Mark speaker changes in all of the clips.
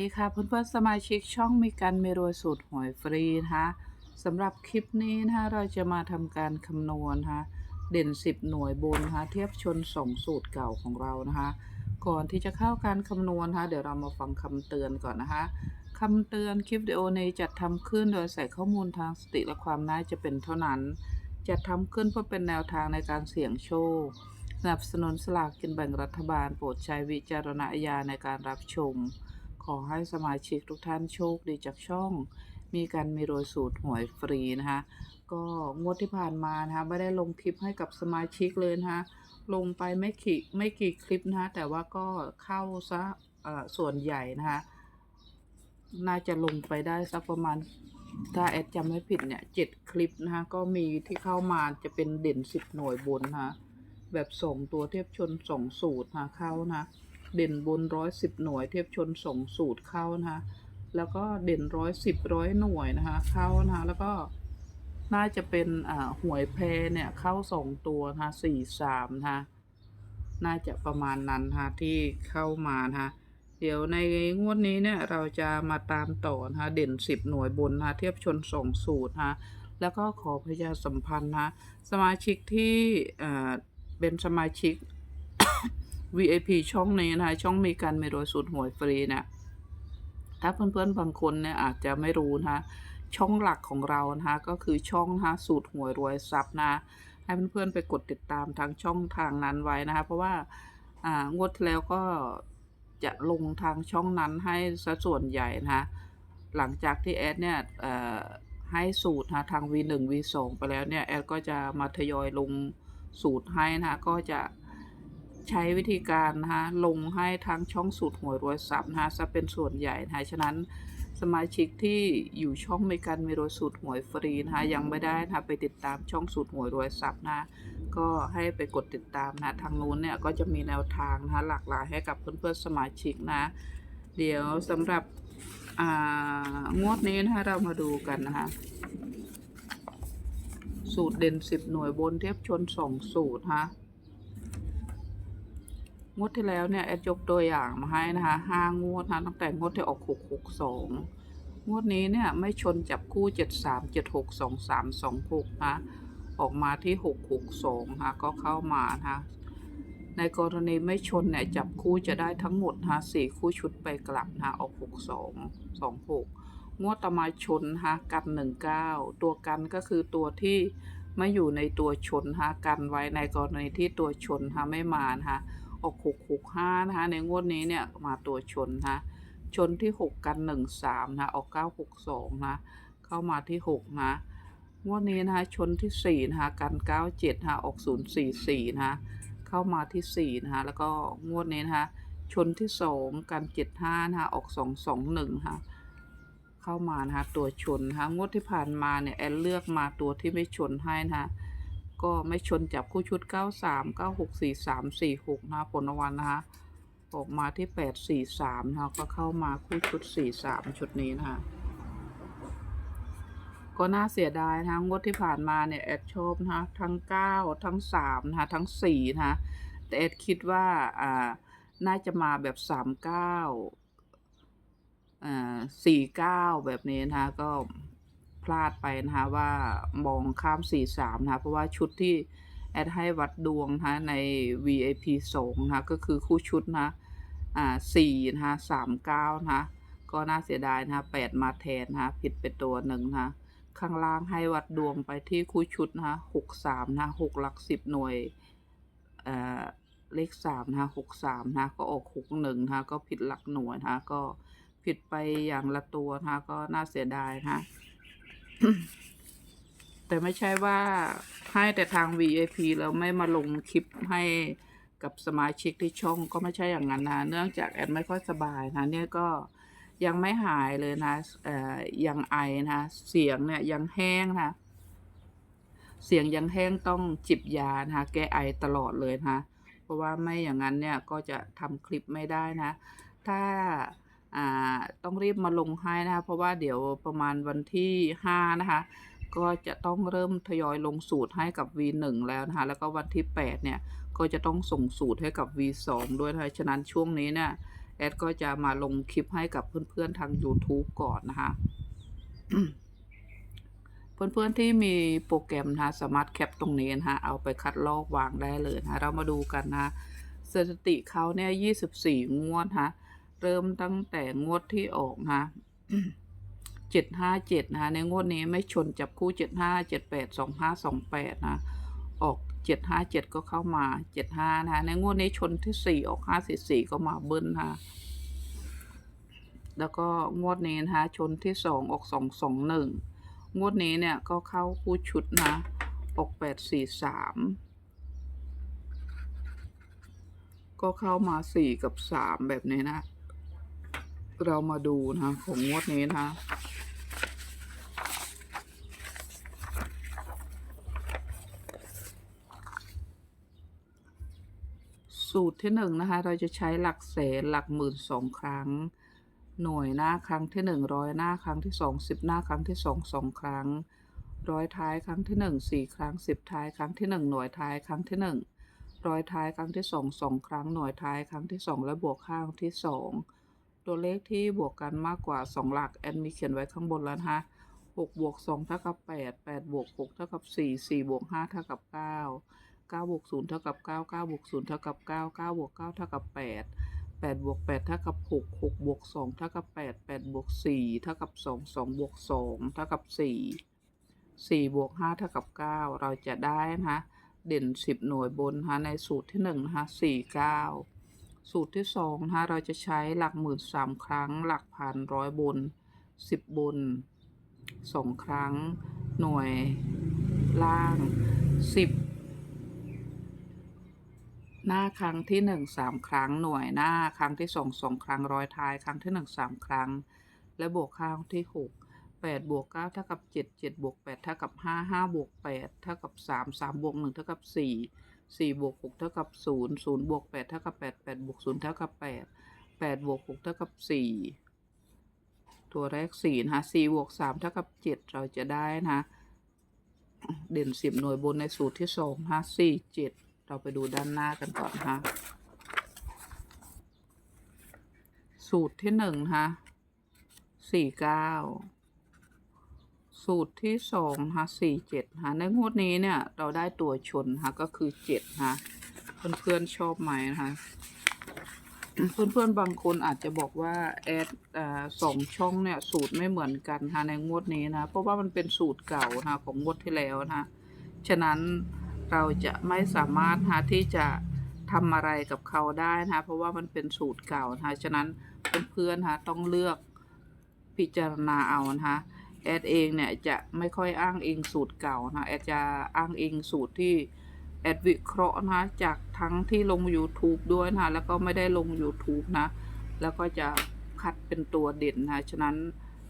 Speaker 1: ดีค่ะเพื่อนๆสมาชิกช่องมีการเมรวยสูตรหวยฟรีนะคะสำหรับคลิปนี้นะคะเราจะมาทำการคำนวณนะคะเด่น 10 หน่วยบนนะคะเทียบชน 2 สูตรเก่าของเรานะคะ ก่อนที่จะเข้าการคำนวณนะคะเดี๋ยวเรามาฟังคำเตือนก่อนนะคะคำเตือนคลิปวิดีโอนี้จัดทำขึ้นโดยใส่ข้อมูลทางสติและความน่าจะเป็นเท่านั้น จัดทำขึ้นเพื่อเป็นแนวทางในการเสี่ยงโชคสนับสนุนสลากกินแบ่งรัฐบาลโปรดใช้วิจารณญาณในการรับชม ขอให้สมาชิกทุกท่านโชคดีจากช่อง มีการมีโรยสูตรหวยฟรีนะคะ ก็งวดที่ผ่านมานะคะไม่ได้ลงคลิปให้กับสมาชิกเลยนะคะลงไปไม่กี่ไม่กี่คลิปนะคะแต่ว่าก็เข้าซะส่วนใหญ่นะคะน่าจะลงไปได้สักประมาณถ้าแอดจำไม่ผิดเนี่ยเจ็ดคลิปนะคะก็มีที่เข้ามาจะเป็นเด่นสิบหน่วยบนนะคะแบบส่งตัวเทียบชนสองสูตรนะคะเข้านะ เด่นบนร้อยสิบหน่วย เทียบชนสองสูตรเข้านะคะแล้วก็เด่นร้อยสิบร้อยหน่วยนะคะเข้านะคะแล้วก็น่าจะเป็นอ่าหวยแพรเนี่ยเข้าสองตัวนะคะสี่สามนะคะน่าจะประมาณนั้นนะคะที่เข้ามานะคะเดี๋ยวในงวดนี้เนี่ยเราจะมาตามต่อนะคะเด่น 10 หน่วยบนนะเทียบชน2สูตรนะคะแล้วก็ขอพยาสัมพันธ์นะสมาชิกที่เป็นสมาชิก VIP ช่องนี้นะคะช่องมีการเมโรยสูตรหวยฟรีเนี่ยถ้าเพื่อนๆบางคนเนี่ยอาจจะไม่รู้นะคะช่องหลักของเรานะคะก็คือช่องนะคะสูตรหวยรวยทรัพย์นะให้เพื่อนๆไปกดติดตามทางช่องทางนั้นไว้นะคะเพราะว่าอ่างวดแล้วก็จะลงทางช่องนั้นให้ซะส่วนใหญ่นะคะหลังจากที่แอดเนี่ยให้สูตรนะทาง V1 V2 ไปแล้วเนี่ยแอดก็จะมาทยอยลงสูตรให้นะคะก็จะ ใช้วิธีการนะคะลงให้ทางช่องสูตรหวยรวยทรัพย์นะคะจะเป็นส่วนใหญ่นะคะฉะนั้นสมาชิกที่อยู่ช่องมีการมีรวยสูตรหวยฟรีนะคะยังไม่ได้นะคะไปติดตามช่องสูตรหวยรวยทรัพย์นะก็ให้ไปกดติดตามนะทางนู้นเนี่ยก็จะมีแนวทางนะคะหลากหลายให้กับเพื่อนๆสมาชิกนะเดี๋ยวสำหรับงวดนี้นะคะเรามาดูกันนะคะสูตรเด่นสิบหน่วยบนเทียบชนสองสูตรฮะ งวดที่แล้วเนี่ยแอดยกตัวอย่างมาให้นะคะห้างวดนะตั้งแต่งวดที่ออกหกหกสองงวดนี้เนี่ยไม่ชนจับคู่เจ็ดสามเจ็ดหกสองสามสองหกนะออกมาที่หกหกสองค่ะก็เข้ามานะคะในกรณีไม่ชนเนี่ยจับคู่จะได้ทั้งหมดนะคะสี่คู่ชุดไปกลับนะคะออกหกสองสองหกงวดต่อมาชนนะคะกันหนึ่งเก้าตัวกันก็คือตัวที่ไม่อยู่ในตัวชนนะคะกันไว้ในกรณีที่ตัวชนนะคะไม่มานะคะ ออกหกหกห้านะคะในงวดนี้เนี่ยมาตัวชนนะชนที่หกกันหนึ่งสามนะ ออกเก้าหกสองนะ เข้ามาที่หกนะงวดนี้นะคะชนที่สี่นะคะ กันเก้าเจ็ดนะออกศูนย์สี่สี่นะ เข้ามาที่สี่นะคะแล้วก็งวดนี้นะคะชนที่สองกันเจ็ดห้านะคะออกสองสองหนึ่งค่ะเข้ามานะคะตัวชนนะคะงวดที่ผ่านมาเนี่ยแอนเลือกมาตัวที่ไม่ชนให้นะคะ ก็ไม่ชนจับคู่ชุดเก้าสามเก้าหกสี่สามสี่หกนะผลรางวัลนะคะออกมาที่แปดสี่สามนะคะก็เข้ามาคู่ชุดสี่สามชุดนี้นะคะก็น่าเสียดายนะคะงวดที่ผ่านมาเนี่ยแอดชอบนะคะทั้ง 9 ทั้ง3นะคะทั้ง4นะคะแต่แอดคิดว่าอ่าน่าจะมาแบบ 3 9อ่า4 9 แบบนี้นะคะก็ พลาดไปนะคะว่ามองข้าม4 3นะคะเพราะว่าชุดที่แอดให้วัดดวงนะคะใน VIP 2นะคะก็คือคู่ชุดนะอ่า4นะคะ3 9นะคะก็น่าเสียดายนะคะ8มาแทนนะคะผิดไปตัวหนึ่งนะคะข้างล่างให้วัดดวงไปที่คู่ชุดนะคะหกสามนะคะหกหลักสิบหน่วยเอ่อเลขสามนะคะหกสามนะคะก็ออกหกหนึ่งนะคะก็ผิดหลักหน่วยนะคะก็ผิดไปอย่างละตัวนะคะก็น่าเสียดายนะ แต่ไม่ใช่ว่าให้แต่ทาง VIP แล้วไม่มาลงคลิปให้กับสมาชิกที่ช่องก็ไม่ใช่อย่างนั้นนะ เนื่องจากแอดไม่ค่อยสบายนะเนี่ยก็ยังไม่หายเลยนะเอ่อยังไอนะ เสียงเนี่ยยังแห้งนะ เสียงยังแห้งต้องจิบยานะคะแก้ไอตลอดเลยนะ เพราะว่าไม่อย่างนั้นเนี่ยก็จะทำคลิปไม่ได้นะ ถ้า ต้องรีบมาลงให้นะคะเพราะว่าเดี๋ยวประมาณวันที่ห้านะคะก็จะต้องเริ่มทยอยลงสูตรให้กับ V1 แล้วนะคะแล้วก็วันที่ 8 เนี่ย ก็จะต้องส่งสูตรให้กับ V2 ด้วยนะคะฉะนั้นช่วงนี้เนี่ยแอดก็จะมาลงคลิปให้กับเพื่อนๆทาง YouTube ก่อนนะคะเพื่อนๆที่มีโปรแกรมนะคะสามารถแคปตรงนี้นะคะเอาไปคัดลอกวางได้เลยนะคะเรามาดูกันนะะสถิติเขาเนี่ย 24 งวดนะะ เริ่มตั้งแต่งวดที่ออกนะคะ757นะคะในงวดนี้ไม่ชนจับคู่75 78 25 28นะ ออก757ก็เข้ามา75นะคะในงวดนี้ชนที่4ออก544ก็มาเบิ้ลนะแล้วก็งวดนี้นะคะชนที่2ออก221งวดนี้เนี่ยก็เข้าคู่ชุดนะออก843ก็เข้ามา4กับ3แบบนี้นะ เรามาดูนะของงวดนี้นะสูตรที่หนึ่งนะคะ เราจะใช้หลักแสนหลักหมื่นสองครั้ง หน่วยหน้าครั้งที่หนึ่งร้อยหน้าครั้งที่สองสิบหน้าครั้งที่สองสองครั้ง ร้อยท้ายครั้งที่หนึ่งสี่ครั้งสิบท้ายครั้งที่หนึ่งหน่วยท้ายครั้งที่หนึ่งร้อยท้ายครั้งที่สองสองครั้ง หน่วยท้ายครั้งที่สองและบวกข้างที่สอง ตัวเลขที่บวกกันมากกว่าสองหลัก แอนมีเขียนไว้ข้างบนแล้วนะคะหกบวกสองเท่ากับแปดแปดบวกหกเท่ากับสี่สี่บวกห้าเท่ากับเก้าเก้าบวกศูนย์เท่ากับเก้าเก้าบวกศูนย์เท่ากับเก้าเก้าบวกเก้าเท่ากับแปดแปดบวกแปดเท่ากับหกหกบวกสองเท่ากับแปดแปดบวกสี่เท่ากับสองสองบวกสองเท่ากับสี่สี่บวกห้าเท่ากับเก้าเราจะได้นะคะเด่นสิบหน่วยบนนะคะในสูตรที่หนึ่งนะคะสี่เก้า สูตรที่สองนะคะเราจะใช้หลักหมื่นสามครั้ง หลักพันร้อยบนสิบบนสองครั้ง หน่วยล่างสิบหน้าครั้งที่หนึ่งสามครั้ง หน่วยหน้าครั้งที่สองสองครั้งร้อยท้ายครั้งที่หนึ่งสามครั้ง และบวกข้างที่หกแปดบวกเก้าเท่ากับเจ็ดเจ็ดบวกแปดเท่ากับห้าห้าบวกแปดเท่ากับสามสามบวกหนึ่งเท่ากับสี่ สี่บวกหกเท่ากับศูนย์ศูนย์บวกแปดเท่ากับแปดแปดบวกศูนย์เท่ากับแปดแปดบวกหกเท่ากับสี่ตัวแรกสี่นะคะสี่บวกสามเท่ากับเจ็ดเราจะได้นะคะเด่นสิบหน่วยบนในสูตรที่สองห้าสี่เจ็ดเราไปดูด้านหน้ากันก่อนนะคะสูตรที่หนึ่งนะคะสี่เก้า สูตรที่สองนะคะสี่เจ็ดนะคะในงวดนี้เนี่ยเราได้ตัวชนนะคะก็คือเจ็ดนะคะเพื่อนๆชอบไหมนะคะเพื่อนๆบางคนอาจจะบอกว่าแอดอสองช่องเนี่ยสูตรไม่เหมือนกันนะคะในงวดนี้นะ เพราะว่ามันเป็นสูตรเก่านะคะของงวดที่แล้วนะฉะนั้นเราจะไม่สามารถหาที่จะทำอะไรกับเขาได้นะเพราะว่ามันเป็นสูตรเก่านะคะฉะนั้นเพื่อนๆนะคะต้องเลือกพิจารณาเอานะคะ แอดเองเนี่ยจะไม่ค่อยอ้างอิงสูตรเก่านะแอดจะอ้างอิงสูตรที่แอดวิเคราะห์นะจากทั้งที่ลง YouTube ด้วยนะแล้วก็ไม่ได้ลง YouTube นะ แล้วก็จะคัดเป็นตัวเด่นนะฉะนั้น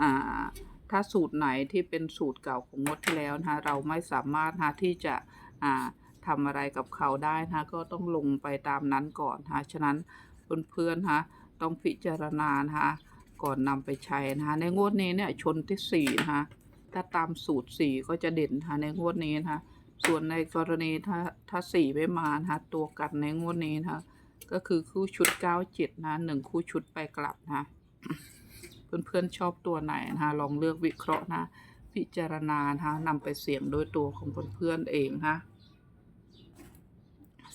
Speaker 1: อ่าถ้าสูตรไหนที่เป็นสูตรเก่าของงดที่แล้วนะเราไม่สามารถนะที่จะอ่าทำอะไรกับเขาได้นะก็ต้องลงไปตามนั้นก่อนนะฉะนั้นเพื่อนๆนะต้องพิจารณานะ ก่อนนำไปใช้นะคะในงวดนี้เนี่ยชนที่สี่นะคะถ้าตามสูตรสี่ก็จะเด่นนะคะในงวดนี้นะคะส่วนในกรณีถ้าถ้าสี่ไม่มานะคะตัวกันในงวดนี้นะคะก็คือคู่ชุดเก้าเจ็ดนะหนึ่งคู่ชุดไปกลับนะเพื่อนๆชอบตัวไหนนะคะลองเลือกวิเคราะห์นะ พิจารณานะคะนำไปเสี่ยงโดยตัวของเพื่อนๆเองนะ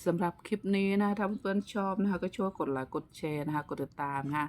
Speaker 1: สำหรับคลิปนี้นะถ้าเพื่อนๆชอบนะคะก็ช่วยกดไลค์กดแชร์นะคะกดติดตามนะคะ